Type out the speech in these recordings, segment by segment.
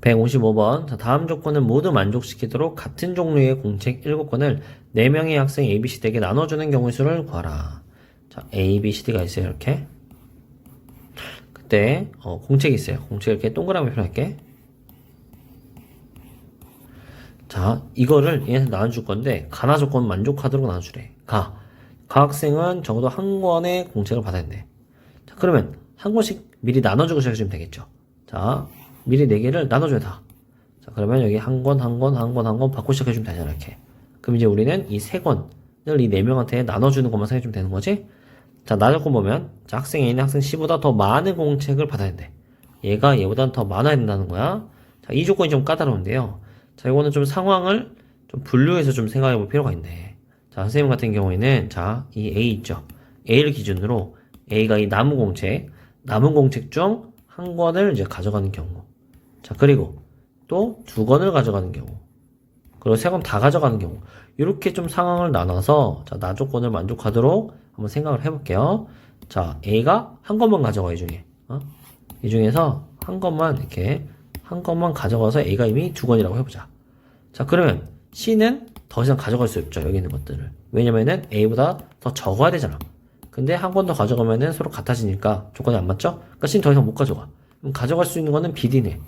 155번. 자, 다음 조건을 모두 만족시키도록 같은 종류의 공책 7건을 4명의 학생 A, B, C에게 나눠주는 경우의 수를 구하라. 자, A, B, C, D가 있어요. 이렇게. 그때, 어, 공책이 있어요. 공책 이렇게 동그라미 표현할게. 자, 이거를 얘한테 나눠줄 건데, 가나 조건 만족하도록 나눠주래. 가. 가 학생은 적어도 한 권의 공책을 받아야 돼. 자, 그러면 한 권씩 미리 나눠주고 시작해주면 되겠죠. 자, 미리 네 개를 나눠줘야 다. 자, 그러면 여기 한 권, 한 권, 한 권, 한 권 받고 시작해주면 되잖아, 이렇게. 그럼 이제 우리는 이세 권을 이네 명한테 나눠주는 것만 생각해주면 되는 거지? 자, 나조건 보면, 자, 학생 A는 학생 C보다 더 많은 공책을 받아야 돼. 얘가 얘보다는 더 많아야 된다는 거야. 자, 이 조건이 좀 까다로운데요. 자, 이거는 좀 상황을 좀 분류해서 좀 생각해 볼 필요가 있네. 자, 선생님 같은 경우에는, 자, 이 A 있죠. A를 기준으로 A가 이 남은 공책, 남은 공책 중 한 권을 이제 가져가는 경우. 자, 그리고 또두 권을 가져가는 경우. 그리고 세권다 가져가는 경우. 이렇게 좀 상황을 나눠서, 자, 나 조건을 만족하도록 한번 생각을 해볼게요. 자, A가 한 것만 가져가, 이 중에. 어? 이 중에서 한 것만, 이렇게, 한 것만 가져가서 A가 이미 두 권이라고 해보자. 자, 그러면 C는 더 이상 가져갈 수 없죠, 여기 있는 것들을. 왜냐면은 A보다 더 적어야 되잖아. 근데 한권더 가져가면은 서로 같아지니까 조건이 안 맞죠? 그러니까 C는 더 이상 못 가져가. 그럼 가져갈 수 있는 거는 BD네.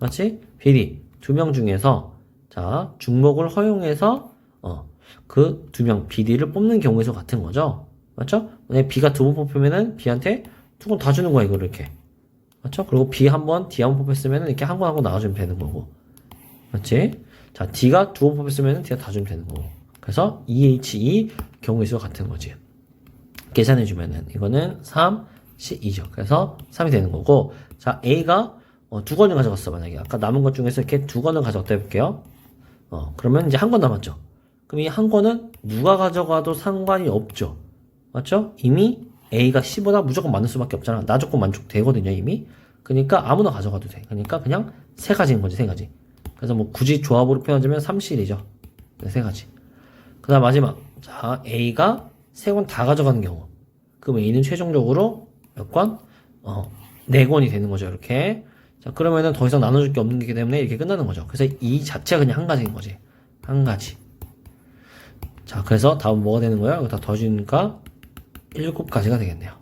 맞지? BD. 두명 중에서, 자, 중목을 허용해서, 어, 그 두명 BD를 뽑는 경우에서 같은 거죠? 맞죠? 만약에 B가 두 번 뽑히면은 B한테 두권다 주는 거야, 이거를 이렇게. 맞죠? 그리고 B 한 번, D 한 번 뽑혔으면은 이렇게 한 권 한 권 나눠주면 되는 거고. 맞지? 자, D가 두 번 뽑혔으면은 D가 다 주면 되는 거고. 그래서 EHE 경우의 수가 같은 거지. 계산해 주면은, 이거는 3, C2죠. 그래서 3이 되는 거고. 자, A가 어, 두 권을 가져갔어, 만약에. 아까 남은 것 중에서 이렇게 두 권을 가져갔다 해볼게요. 어, 그러면 이제 한 권 남았죠. 그럼 이 한 권은 누가 가져가도 상관이 없죠. 맞죠? 이미 A가 C보다 무조건 많을 수밖에 없잖아. 나 조건 만족되거든요, 이미. 그러니까 아무나 가져가도 돼. 그러니까 그냥 세 가지인 거지, 세 가지. 그래서 뭐 굳이 조합으로 표현하자면 3실이죠. 세 가지. 그 다음 마지막. 자, A가 세 권 다 가져가는 경우. 그럼 A는 최종적으로 몇 권? 어, 네 권이 되는 거죠, 이렇게. 자, 그러면은 더 이상 나눠줄 게 없는 게 때문에 이렇게 끝나는 거죠. 그래서 이 자체가 그냥 한 가지인 거지. 한 가지. 자, 그래서 다음 뭐가 되는 거야? 이거 다 더해주니까 일곱 가지가 되겠네요.